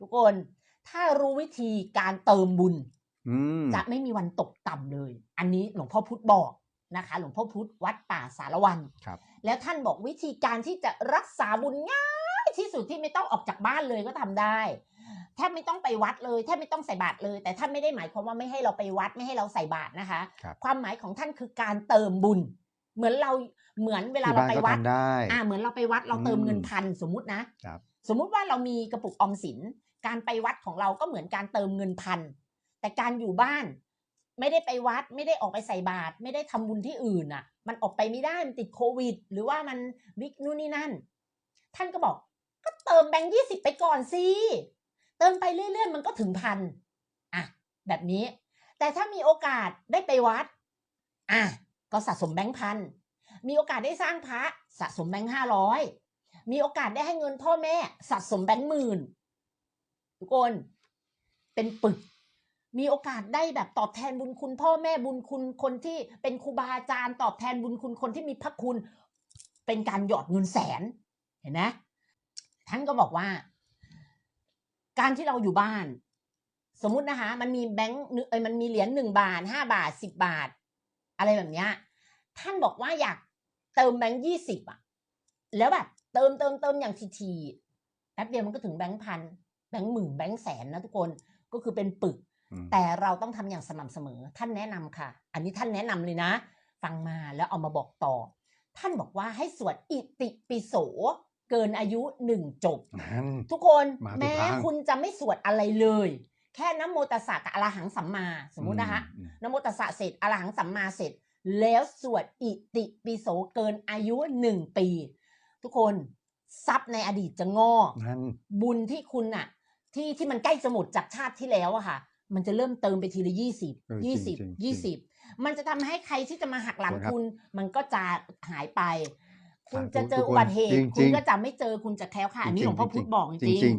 ทุกคน ถ้ารู้วิธีการเติมบุญอืมจะไม่มีวันตกต่ำเลย อันนี้หลวงพ่อพุธบอกนะคะ หลวงพ่อพุธวัดป่าสารวันครับ แล้วท่านบอกวิธีการที่จะรักษาบุญง่ายที่สุดที่ไม่ต้องออกจากบ้านเลยก็ทำได้แทบไม่ต้องไปวัดเลยแทบไม่ต้องใส่บาตรเลย แต่ท่านไม่ได้หมายความว่าไม่ให้เราไปวัดไม่ให้เราใส่บาตรนะคะครับความหมายของท่านคือการเติมบุญ เหมือนเราเหมือนเวลาที่เราบ้านไปก็วัดทำได้อ่าเหมือนเราไปวัดเราเติมอืมเงินพันสมมุตินะครับสมมุติว่าเรามีกระปุกออมสิน การไปวัดของเราก็เหมือนการเติมเงินพันแต่การอยู่บ้าน ไม่ได้ไปวัดไม่ได้ออกไปใส่บาตรไม่ได้ทำบุญที่อื่นอะ มันออกไปไม่ได้มันติดโควิด หรือว่ามันวิกนู่นนี่นั่น ท่านก็บอก ก็เติมแบงค์ยี่สิบไปก่อนสิเติมไปเรื่อยๆ มันก็ถึงพันอะแบบนี้ แต่ถ้ามีโอกาสได้ไปวัดอะ ก็สะสมแบงค์พันมีโอกาสได้สร้างพระสะสมแบงค์ห้าร้อยมีโอกาสได้ให้เงินพ่อแม่สะสมแบงค์หมื่นทุกคนเป็นปึก มีโอกาสได้แบบตอบแทนบุญคุณพ่อแม่บุญคุณคนที่เป็นครูบาอาจารย์ตอบแทนบุญคุณคนที่มีพระคุณ เป็นการหยอดเงินแสน เห็นไหมท่านก็บอกว่า การที่เราอยู่บ้าน สมมตินะคะ มันมีแบงค์เอ้ยมันมีเหรียญหนึ่งบาทห้าบาทสิบบาท อะไรแบบเนี้ยท่านบอกว่าอยากเติมแบงค์ยี่สิบอะแล้วแบบเติมเติมเติมอย่างทีๆแป๊บเดียวมันก็ถึงแบงค์พันแบงค์หมื่นแบงค์แสนนะทุกคนก็คือเป็นปึกอืมแต่เราต้องทำอย่างสม่ำเสมอ ท่านแนะนำค่ะ อันนี้ท่านแนะนำเลยนะ ฟังมาแล้วเอามาบอกต่อ ท่านบอกว่าให้สวดอิติปิโสเกินอายุหนึ่งจบนั่นทุกคนมาถูกแม้ทางคุณจะไม่สวดอะไรเลย แค่น้ำโมตัสสะกับอรหังสัมมาสมมุตินะคะอืมนโมตัสสะเสร็จอรหังสัมมาเสร็จ แล้วสวดอิติปิโสเกินอายุหนึ่งปี ทุกคนทรัพย์ในอดีตจะงอกนั่นบุญที่คุณน่ะที่ที่มันใกล้จะหมดจากชาติที่แล้วอะค่ะ มันจะเริ่มเติมไปทีละยี่สิบเออยี่จริสิงบจริงยี่จริสิงบมันจะทำให้ใครที่จะมาหักหลังขอบคุณครับคุณ มันก็จะหายไป คุณสาธุจะเจอทุกคนอุบัติเหตุจริงๆคุณก็จะไม่เจอคุณจะแคล้วค่ะอันนี้หลวงพ่อพุธบอกจจริริงงๆๆ